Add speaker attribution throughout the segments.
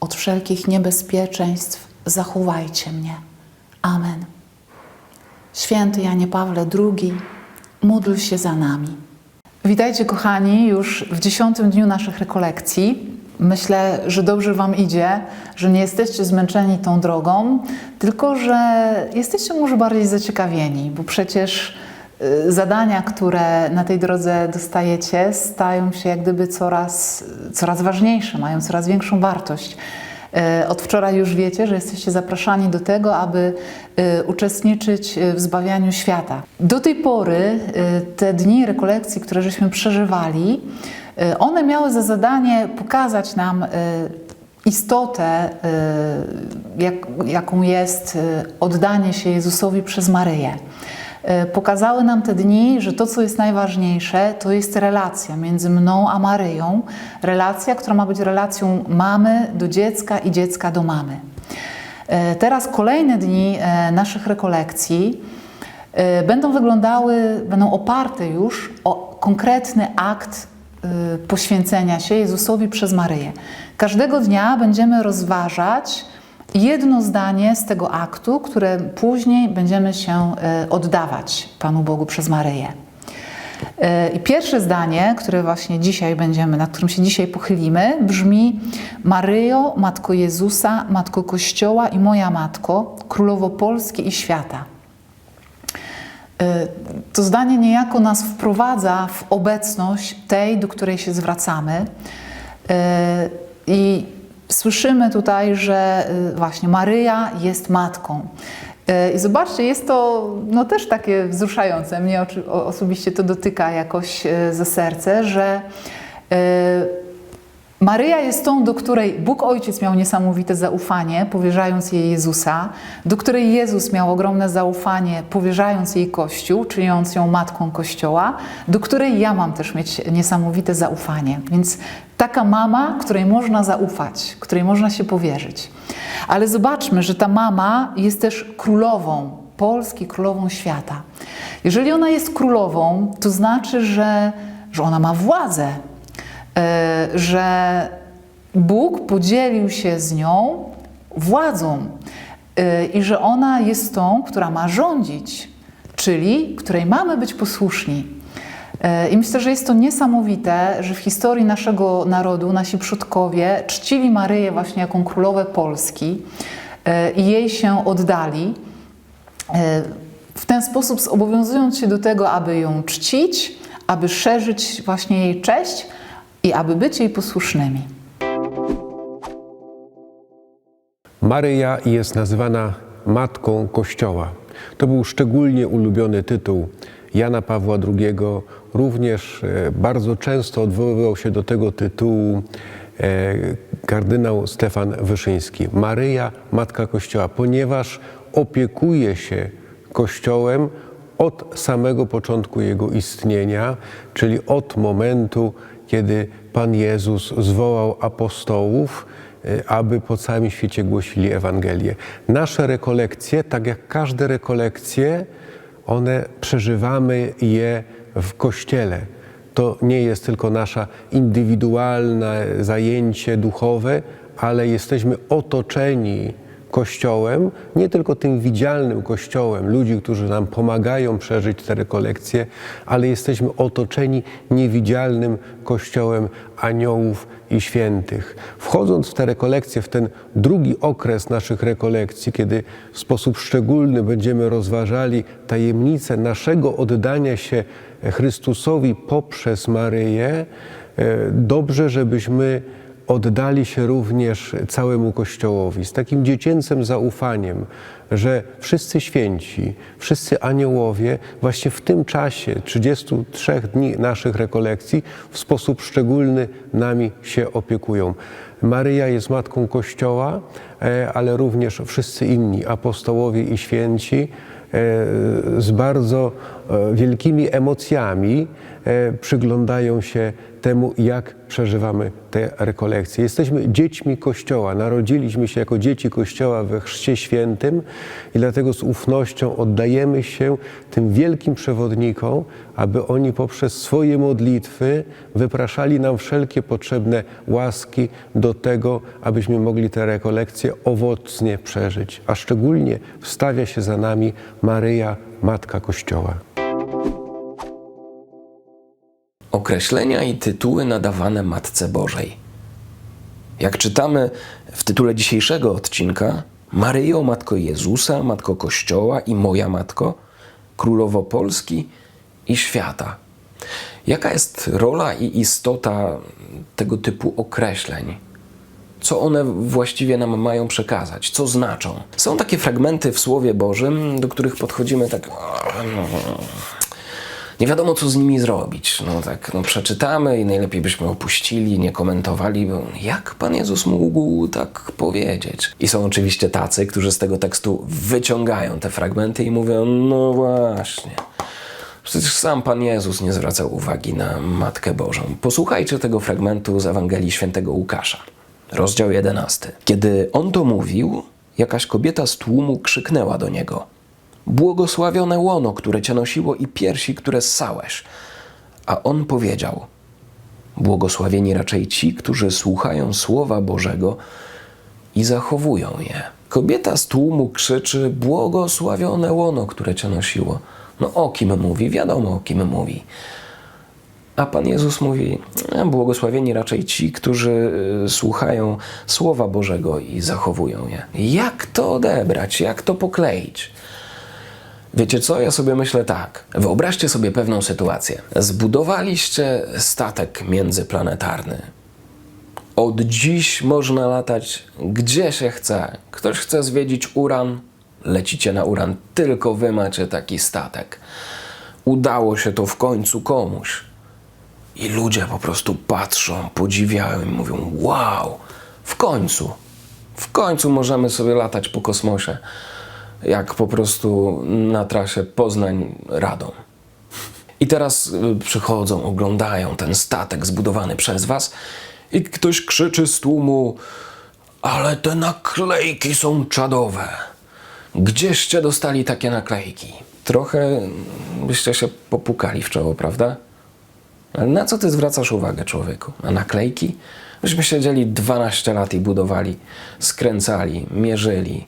Speaker 1: od wszelkich niebezpieczeństw zachowajcie mnie. Amen. Święty Janie Pawle II, módl się za nami. Witajcie, kochani, już w dziesiątym dniu naszych rekolekcji. Myślę, że dobrze Wam idzie, że nie jesteście zmęczeni tą drogą, tylko że jesteście może bardziej zaciekawieni, bo przecież zadania, które na tej drodze dostajecie, stają się jak gdyby coraz, coraz ważniejsze, mają coraz większą wartość. E, Od wczoraj już wiecie, że jesteście zapraszani do tego, aby e, uczestniczyć w zbawianiu świata. Do tej pory te dni rekolekcji, które żeśmy przeżywali, one miały za zadanie pokazać nam istotę, jak, jaką jest oddanie się Jezusowi przez Maryję. E, Pokazały nam te dni, że to, co jest najważniejsze, to jest relacja między mną a Maryją. Relacja, która ma być relacją mamy do dziecka i dziecka do mamy. E, Teraz kolejne dni e, naszych rekolekcji będą wyglądały, będą oparte już o konkretny akt poświęcenia się Jezusowi przez Maryję. Każdego dnia będziemy rozważać jedno zdanie z tego aktu, które później będziemy się e, oddawać Panu Bogu przez Maryję. E, I pierwsze zdanie, które właśnie dzisiaj będziemy, nad którym się dzisiaj pochylimy, brzmi: Maryjo, Matko Jezusa, Matko Kościoła i moja Matko, Królowo Polski i świata. E, To zdanie niejako nas wprowadza w obecność tej, do której się zwracamy. I słyszymy tutaj, że e, właśnie Maryja jest matką. E, I zobaczcie, jest to no, też takie wzruszające. Mnie osobiście to dotyka jakoś e, za serce, że Maryja jest tą, do której Bóg Ojciec miał niesamowite zaufanie, powierzając jej Jezusa, do której Jezus miał ogromne zaufanie, powierzając jej Kościół, czyniąc ją matką Kościoła, do której ja mam też mieć niesamowite zaufanie. Więc taka mama, której można zaufać, której można się powierzyć. Ale zobaczmy, że ta mama jest też królową Polski, królową świata. Jeżeli ona jest królową, to znaczy, że, że ona ma władzę, że Bóg podzielił się z nią władzą e, i że ona jest tą, która ma rządzić, czyli której mamy być posłuszni. E, I myślę, że jest to niesamowite, że w historii naszego narodu nasi przodkowie czcili Maryję właśnie jako królowę Polski e, i jej się oddali. E, W ten sposób zobowiązując się do tego, aby ją czcić, aby szerzyć właśnie jej cześć i aby być jej posłusznymi.
Speaker 2: Maryja jest nazywana Matką Kościoła. To był szczególnie ulubiony tytuł Jana Pawła II. Również e, bardzo często odwoływał się do tego tytułu e, kardynał Stefan Wyszyński. Maryja, Matka Kościoła, ponieważ opiekuje się Kościołem od samego początku jego istnienia, czyli od momentu, kiedy Pan Jezus zwołał apostołów, y, aby po całym świecie głosili Ewangelię. Nasze rekolekcje, tak jak każde rekolekcje, one przeżywamy je w Kościele. To nie jest tylko nasze indywidualne zajęcie duchowe, ale jesteśmy otoczeni Kościołem, nie tylko tym widzialnym Kościołem, ludzi, którzy nam pomagają przeżyć te rekolekcje, ale jesteśmy otoczeni niewidzialnym Kościołem aniołów i świętych. Wchodząc w te rekolekcje, w ten drugi okres naszych rekolekcji, kiedy w sposób szczególny będziemy rozważali tajemnicę naszego oddania się Chrystusowi poprzez Maryję, e, dobrze, żebyśmy oddali się również całemu Kościołowi z takim dziecięcym zaufaniem, że wszyscy święci, wszyscy aniołowie właśnie w tym czasie 33 dni naszych rekolekcji w sposób szczególny nami się opiekują. Maryja jest matką Kościoła, e, ale również wszyscy inni apostołowie i święci e, z bardzo e, wielkimi emocjami przyglądają się temu, jak przeżywamy te rekolekcje. Jesteśmy dziećmi Kościoła, narodziliśmy się jako dzieci Kościoła we Chrzcie Świętym i dlatego z ufnością oddajemy się tym wielkim przewodnikom, aby oni poprzez swoje modlitwy wypraszali nam wszelkie potrzebne łaski do tego, abyśmy mogli te rekolekcje owocnie przeżyć. A szczególnie wstawia się za nami Maryja, Matka Kościoła.
Speaker 3: Określenia i tytuły nadawane Matce Bożej. Jak czytamy w tytule dzisiejszego odcinka, Maryjo, Matko Jezusa, Matko Kościoła i moja Matko, Królowo Polski i świata. Jaka jest rola i istota tego typu określeń? Co one właściwie nam mają przekazać? Co znaczą? Są takie fragmenty w Słowie Bożym, do których podchodzimy tak. Nie wiadomo, co z nimi zrobić. No tak, no przeczytamy i najlepiej byśmy opuścili, nie komentowali, bo jak Pan Jezus mógł tak powiedzieć? I są oczywiście tacy, którzy z tego tekstu wyciągają te fragmenty i mówią, no właśnie. Przecież sam Pan Jezus nie zwracał uwagi na Matkę Bożą. Posłuchajcie tego fragmentu z Ewangelii Świętego Łukasza, rozdział 11. Kiedy on to mówił, jakaś kobieta z tłumu krzyknęła do niego – Błogosławione łono, które cię nosiło i piersi, które ssałeś. A on powiedział: Błogosławieni raczej ci, którzy słuchają słowa Bożego i zachowują je. Kobieta z tłumu krzyczy: Błogosławione łono, które cię nosiło. No o kim mówi? Wiadomo o kim mówi. A Pan Jezus mówi: "E, Błogosławieni raczej ci, którzy y, słuchają słowa Bożego i zachowują je. Jak to odebrać? Jak to pokleić? Wiecie co? Ja sobie myślę tak. Wyobraźcie sobie pewną sytuację. Zbudowaliście statek międzyplanetarny. Od dziś można latać gdzie się chce. Ktoś chce zwiedzić Uran, lecicie na Uran. Tylko wy macie taki statek. Udało się to w końcu komuś. I ludzie po prostu patrzą, podziwiają i mówią: Wow, w końcu, w końcu możemy sobie latać po kosmosie jak po prostu na trasie Poznań-Radom. I teraz y, przychodzą, oglądają ten statek zbudowany przez was i ktoś krzyczy z tłumu ale te naklejki są czadowe. Gdzieście dostali takie naklejki? Trochę byście się popukali w czoło, prawda? Ale na co ty zwracasz uwagę, człowieku? Na naklejki? Myśmy siedzieli 12 lat i budowali, skręcali, mierzyli,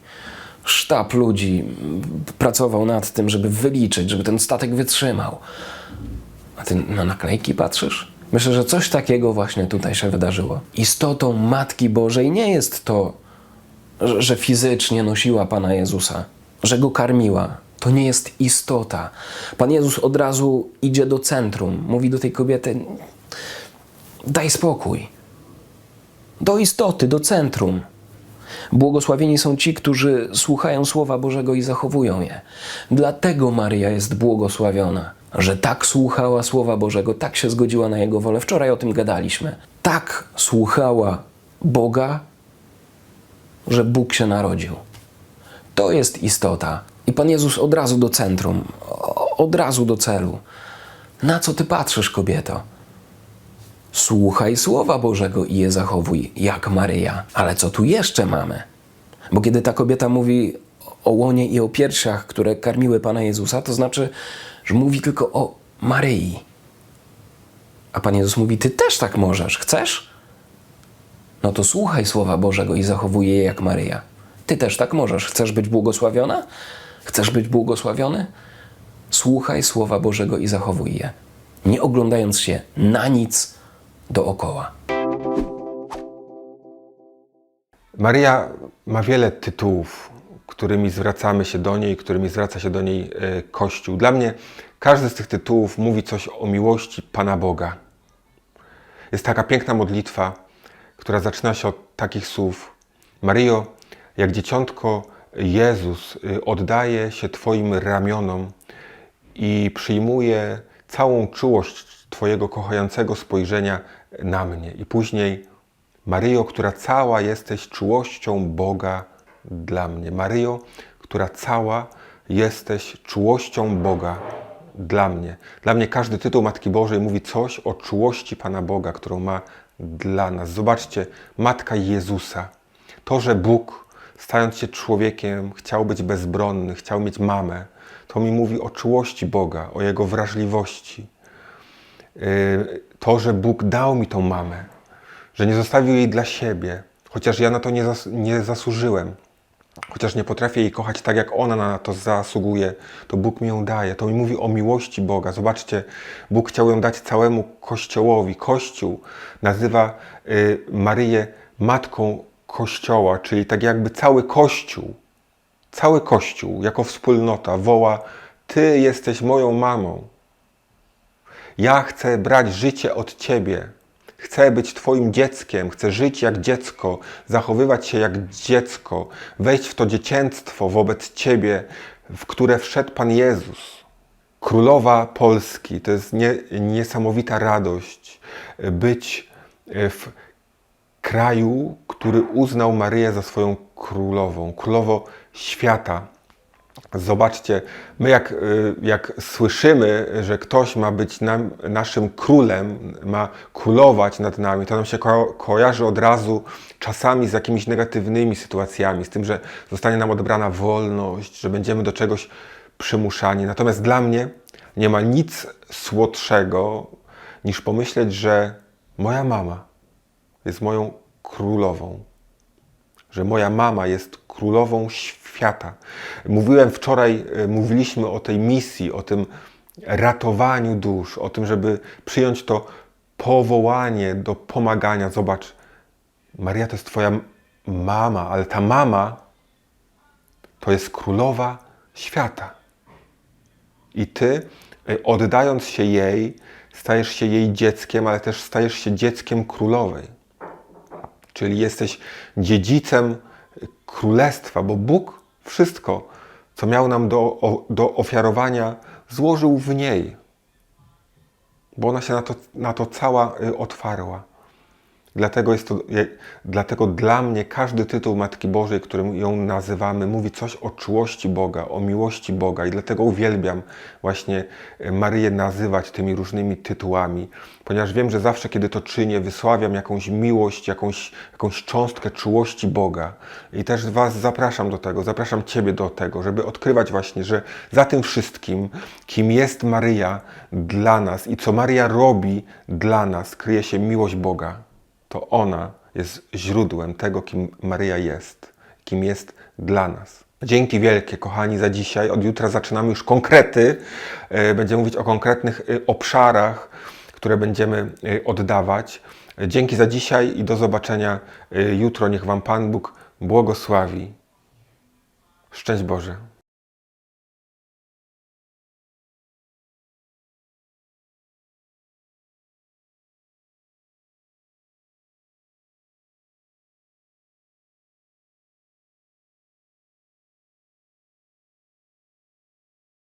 Speaker 3: sztab ludzi pracował nad tym, żeby wyliczyć, żeby ten statek wytrzymał. A ty na naklejki patrzysz? Myślę, że coś takiego właśnie tutaj się wydarzyło. Istotą Matki Bożej nie jest to, że- fizycznie nosiła Pana Jezusa, że go karmiła. To nie jest istota. Pan Jezus od razu idzie do centrum, mówi do tej kobiety: Daj spokój. Do istoty, do centrum. Błogosławieni są ci, którzy słuchają Słowa Bożego i zachowują je. Dlatego Maryja jest błogosławiona, że tak słuchała Słowa Bożego, tak się zgodziła na Jego wolę. Wczoraj o tym gadaliśmy. Tak słuchała Boga, że Bóg się narodził. To jest istota. I Pan Jezus od razu do centrum, od razu do celu. Na co ty patrzysz, kobieto? Słuchaj słowa Bożego i je zachowuj, jak Maryja. Ale co tu jeszcze mamy? Bo kiedy ta kobieta mówi o łonie i o piersiach, które karmiły Pana Jezusa, to znaczy, że mówi tylko o Maryi. A Pan Jezus mówi, ty też tak możesz, chcesz? No to słuchaj słowa Bożego i zachowuj je jak Maryja. Ty też tak możesz. Chcesz być błogosławiona? Chcesz być błogosławiony? Słuchaj słowa Bożego i zachowuj je, nie oglądając się na nic dookoła.
Speaker 4: Maria ma wiele tytułów, którymi zwracamy się do niej, którymi zwraca się do niej e, Kościół. Dla mnie każdy z tych tytułów mówi coś o miłości Pana Boga. Jest taka piękna modlitwa, która zaczyna się od takich słów: Maryjo, jak dzieciątko Jezus y, oddaje się Twoim ramionom i przyjmuje całą czułość Twojego kochającego spojrzenia na mnie. I później Maryjo, która cała jesteś czułością Boga dla mnie. Maryjo, która cała jesteś czułością Boga dla mnie. Dla mnie każdy tytuł Matki Bożej mówi coś o czułości Pana Boga, którą ma dla nas. Zobaczcie, Matka Jezusa. To, że Bóg, stając się człowiekiem, chciał być bezbronny, chciał mieć mamę, to mi mówi o czułości Boga, o Jego wrażliwości. Yy, To, że Bóg dał mi tą mamę, że nie zostawił jej dla siebie, chociaż ja na to nie, zas nie zasłużyłem, chociaż nie potrafię jej kochać tak, jak ona na to zasługuje, to Bóg mi ją daje. To mi mówi o miłości Boga. Zobaczcie, Bóg chciał ją dać całemu Kościołowi. Kościół nazywa y, Maryję Matką Kościoła, czyli tak jakby cały Kościół, cały Kościół jako wspólnota woła: Ty jesteś moją mamą. Ja chcę brać życie od Ciebie. Chcę być Twoim dzieckiem, chcę żyć jak dziecko, zachowywać się jak dziecko, wejść w to dziecięctwo wobec Ciebie, w które wszedł Pan Jezus. Królowa Polski to jest nie, niesamowita radość być w kraju, który uznał Maryję za swoją królową, królowo świata. Zobaczcie, my jak, y, jak słyszymy, że ktoś ma być nam, naszym królem, ma królować nad nami, to nam się ko kojarzy od razu czasami z jakimiś negatywnymi sytuacjami, z tym, że zostanie nam odebrana wolność, że będziemy do czegoś przymuszani. Natomiast dla mnie nie ma nic słodszego niż pomyśleć, że moja mama jest moją królową że moja mama jest królową świata. Mówiłem wczoraj, e, mówiliśmy o tej misji, o tym ratowaniu dusz, o tym, żeby przyjąć to powołanie do pomagania. Zobacz, Maria to jest Twoja mama, ale ta mama to jest królowa świata. I Ty, e, oddając się jej, stajesz się jej dzieckiem, ale też stajesz się dzieckiem królowej czyli jesteś dziedzicem królestwa, bo Bóg wszystko, co miał nam do, do ofiarowania, złożył w niej, bo ona się na to, na to cała y, otwarła. Dlatego, jest to, dlatego dla mnie każdy tytuł Matki Bożej, którym ją nazywamy, mówi coś o czułości Boga, o miłości Boga i dlatego uwielbiam właśnie e, Maryję nazywać tymi różnymi tytułami, ponieważ wiem, że zawsze, kiedy to czynię, wysławiam jakąś miłość, jakąś, jakąś cząstkę czułości Boga. I też Was zapraszam do tego, zapraszam Ciebie do tego, żeby odkrywać właśnie, że za tym wszystkim, kim jest Maryja dla nas i co Maryja robi dla nas, kryje się miłość Boga to ona jest źródłem tego, kim Maryja jest, kim jest dla nas. Dzięki wielkie, kochani, za dzisiaj. Od jutra zaczynamy już konkrety. E, Będziemy mówić o konkretnych e, obszarach, które będziemy e, oddawać. Dzięki za dzisiaj i do zobaczenia jutro. Niech Wam Pan Bóg błogosławi. Szczęść Boże.